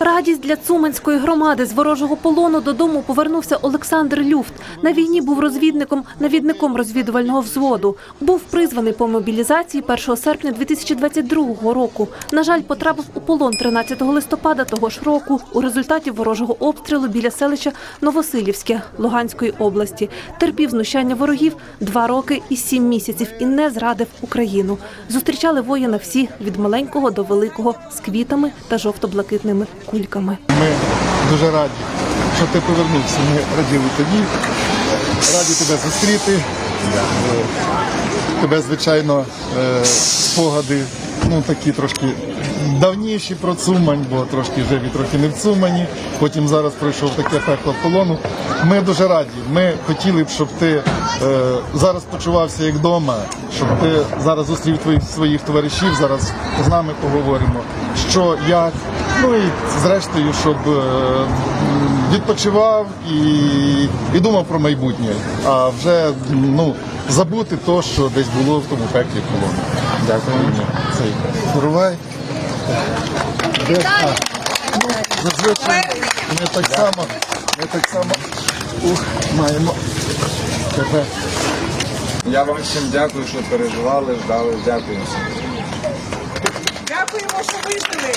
Радість для Цуманської громади з ворожого полону додому повернувся Олександр Люфт. На війні був розвідником, навідником розвідувального взводу. Був призваний по мобілізації 1 серпня 2022 року. На жаль, потрапив у полон 13 листопада того ж року у результаті ворожого обстрілу біля селища Новосилівське Луганської області. Терпів знущання ворогів два роки і сім місяців і не зрадив Україну. Зустрічали воїна всі від маленького до великого з квітами та жовто-блакитними кульками. Ми дуже раді, що ти повернувся. Ми раділи тобі, раді тебе зустріти. Е, Тебе, звичайно, е, спогади, ну такі трошки давніші про Цумань, бо трошки живі, трохи не в Цумані. Потім зараз пройшов таке пекло полону. Ми дуже раді. Ми хотіли б, щоб ти е, зараз почувався як вдома, щоб ти зараз зустрів твоїх своїх товаришів. Зараз з нами поговоримо, що як. Ну і зрештою, щоб е, відпочивав і, і думав про майбутнє, а вже ну, забути то, що десь було в тому пеклі колони. Дякую. Цей Рувай. Де? А, ну, зазвичай ми так само, ми так само ух, маємо тебе. Я вам всім дякую, що переживали, ждали. Дякую всім. Дякуємо, що вижили.